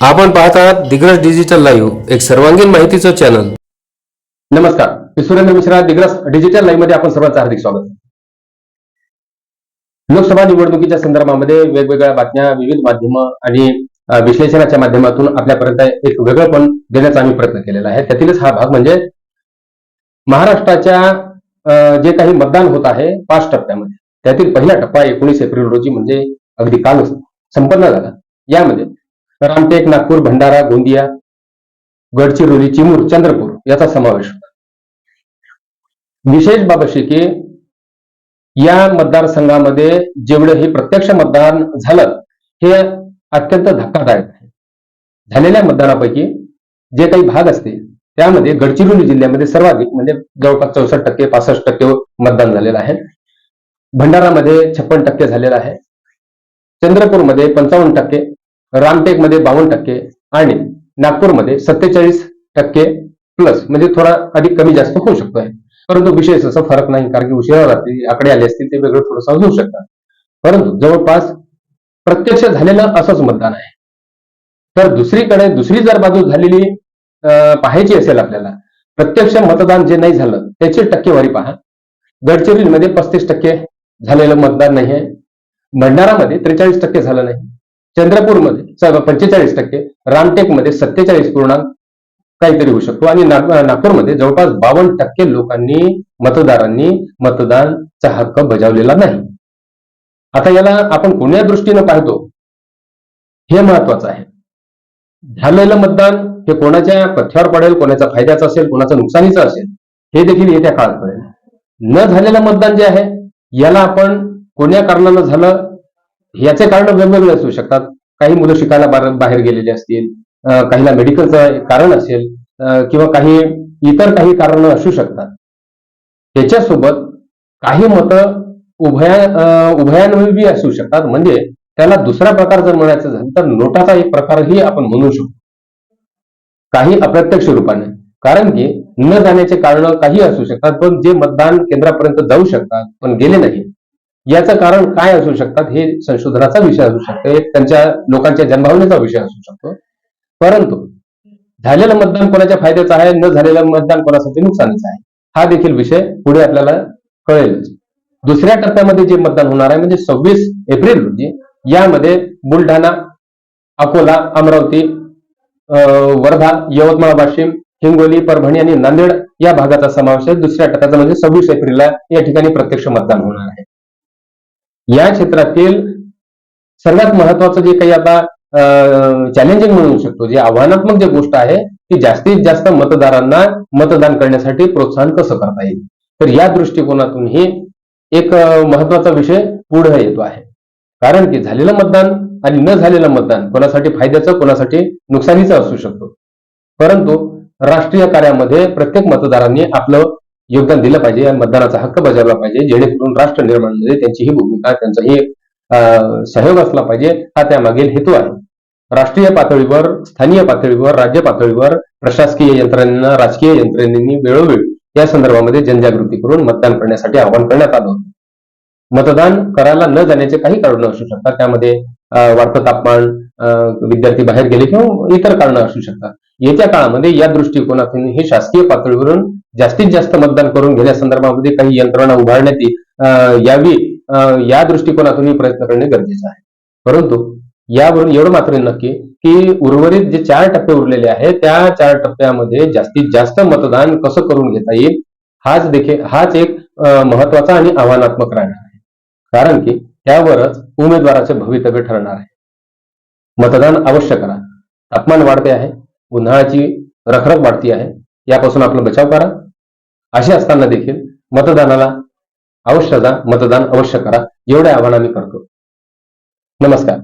आपण पाहत आहात दिग्रस डिजिटल लाईव्ह एक सर्वांगीण माहितीचं चॅनल नमस्कार मी सुरेंद्र मिश्रा दिग्रस डिजिटल लाईव्हमध्ये आपण सर्वांचं हार्दिक स्वागत. लोकसभा निवडणुकीच्या संदर्भामध्ये वेगवेगळ्या बातम्या विविध माध्यम आणि विश्लेषणाच्या माध्यमातून आपल्यापर्यंत एक वेगळंपण देण्याचा आम्ही प्रयत्न केलेला आहे. त्यातीलच हा भाग म्हणजे महाराष्ट्राच्या जे काही मतदान होत आहे पाच टप्प्यामध्ये. त्यातील पहिला टप्पा एकोणीस एप्रिल रोजी म्हणजे अगदी कालच संपन्न झाला. यामध्ये रामटेक नागपूर भंडारा गोंदिया गडचिरोली चिमूर चंद्रपूर याचा समावेश होता. विशेष बाब अशी की या मतदारसंघामध्ये जेवढं हे प्रत्यक्ष मतदान झालं हे अत्यंत धक्कादायक आहे. झालेल्या मतदानापैकी जे काही भाग असतील त्यामध्ये गडचिरोली जिल्ह्यामध्ये सर्वाधिक म्हणजे जवळपास चौसष्ट टक्के पासष्ट टक्के मतदान झालेलं आहे. भंडारामध्ये छप्पन टक्के झालेलं आहे. चंद्रपूरमध्ये पंचावन्न टक्के रामटेकमध्ये बावन्न टक्के आणि नागपूरमध्ये सत्तेचाळीस टक्के प्लस म्हणजे थोडा अधिक कमी जास्त होऊ शकतो आहे परंतु विशेष असा फरक नाही कारण की उशिरा रात्री आकडे आले असतील ते वेगळं थोडंसं होऊ शकतात परंतु जवळपास प्रत्यक्ष झालेलं असंच मतदान आहे. तर दुसरीकडे दुसरी जर बाजू झालेली अं, पाहायची असेल आपल्याला प्रत्यक्ष मतदान जे नाही झालं त्याची टक्केवारी पहा. गडचिरोलीमध्ये पस्तीस टक्के झालेलं मतदान नाही आहे भंडारामध्ये त्रेचाळीस टक्के झालं नाही. चंद्रपूरमध्ये पंचेचाळीस टक्के रामटेकमध्ये सत्तेचाळीस पूर्णांक काहीतरी होऊ शकतो. आणि नाग- नागपूरमध्ये जवळपास बावन्न टक्के लोकांनी मतदारांनी मतदानचा हक्क बजावलेला नाही. आता याला आपण कोण्या दृष्टीनं पाहतो? हे महत्वाचं आहे. झालेलं मतदान हे कोणाच्या पथ्यावर पडेल कोणाचा फायद्याचं असेल कोणाचं नुकसानीचं असेल हे देखील येत्या काळात कळेल. न झालेलं मतदान जे आहे याला आपण कोण्या कारणानं झालं? याचे कारण वेगवेगळे असू शकतात. काही मुलं शिकायला बाहेर गेलेले असतील काहीला मेडिकलचं कारण असेल अं, किंवा काही इतर काही कारण असू शकतात. त्याच्यासोबत काही मतं उभया अं, उभयान्वयी असू शकतात. म्हणजे त्याला दुसरा प्रकार जर म्हणायचं झालं तर नोटाचा एक प्रकारही आपण म्हणू शकतो. काही अप्रत्यक्ष रूपाने. कारण की न जाण्याचे कारण काही असू शकतात पण जे मतदान केंद्रापर्यंत जाऊ शकतात पण गेले नाही याचं कारण काय असू शकतात हे संशोधनाचा विषय असू शकतो एक त्यांच्या लोकांच्या जनभावनेचा विषय असू शकतो. परंतु झालेलं मतदान कोणाच्या फायद्याचं आहे न झालेलं मतदान कोणासाठी नुकसानीचं आहे? हा देखील विषय पुढे आपल्याला कळेलच दुसऱ्या टप्प्यामध्ये जे मतदान होणार आहे म्हणजे सव्वीस एप्रिल रोजी यामध्ये बुलढाणा अकोला अमरावती अं, वर्धा यवतमाळ वाशिम हिंगोली परभणी आणि नांदेड या भागाचा समावेश आहे. दुसऱ्या टप्प्याचा म्हणजे सव्वीस एप्रिलला या ठिकाणी प्रत्यक्ष मतदान होणार आहे. या क्षेत्रातील सर्वात महत्वाचं जे काही आता चॅलेंजिंग म्हणू शकतो जे आव्हानात्मक जे गोष्ट आहे ती जास्तीत जास्त मतदारांना मतदान करण्यासाठी प्रोत्साहन कसं करता येईल? तर या दृष्टिकोनातूनही एक महत्त्वाचा विषय पुढे येतो आहे. कारण की झालेलं मतदान आणि न झालेलं मतदान कोणासाठी फायद्याचं कोणासाठी नुकसानीचं असू शकतो. परंतु राष्ट्रीय कार्यामध्ये प्रत्येक मतदारांनी आपलं योगदान दिलं पाहिजे आणि मतदानाचा हक्क बजावला पाहिजे जेणेकरून राष्ट्र निर्माणामध्ये त्यांची ही भूमिका त्यांचाही अं, सहयोग असला पाहिजे हा त्यामागील हेतू आहे. राष्ट्रीय पातळीवर स्थानीय पातळीवर राज्य पातळीवर प्रशासकीय यंत्रणांना राजकीय यंत्रणेनी वेळोवेळी या संदर्भामध्ये जनजागृती करून मतदान करण्यासाठी आवाहन करण्यात आलं होतं. मतदान करायला न जाण्याचे काही कारण असू शकतात. त्यामध्ये वाढतं तापमान अं, विद्यार्थी बाहेर गेले किंवा इतर कारण असू शकतात. येत्या काळामध्ये या दृष्टिकोनातून हे शासकीय पातळीवरून जास्तीत जास्त मतदान करून घेण्यासंदर्भामध्ये काही यंत्रणा उभारण्यात यावी या दृष्टिकोनातून प्रयत्न करणे गरजेचं आहे. परंतु यावरून एवढं मात्र नक्की की उर्वरित जे चार टप्पे उरलेले आहेत त्या चार टप्प्यामध्ये जास्तीत जास्त मतदान कसं करून घेता येईल हाच देखील हाच एक महत्त्वाचा आणि आव्हानात्मक राहणार आहे. कारण की त्यावरच उमेदवाराचे भवितव्य ठरणार आहे. मतदान अवश्य करा. तापमान वाढते आहे उन्हाळ्याची रखरख वाढती आहे. यापासून आपला बचाव करा. असे असताना देखील मतदानाला अवश्य जा मतदान अवश्य करा एवढे आवाहन आम्ही करतो नमस्कार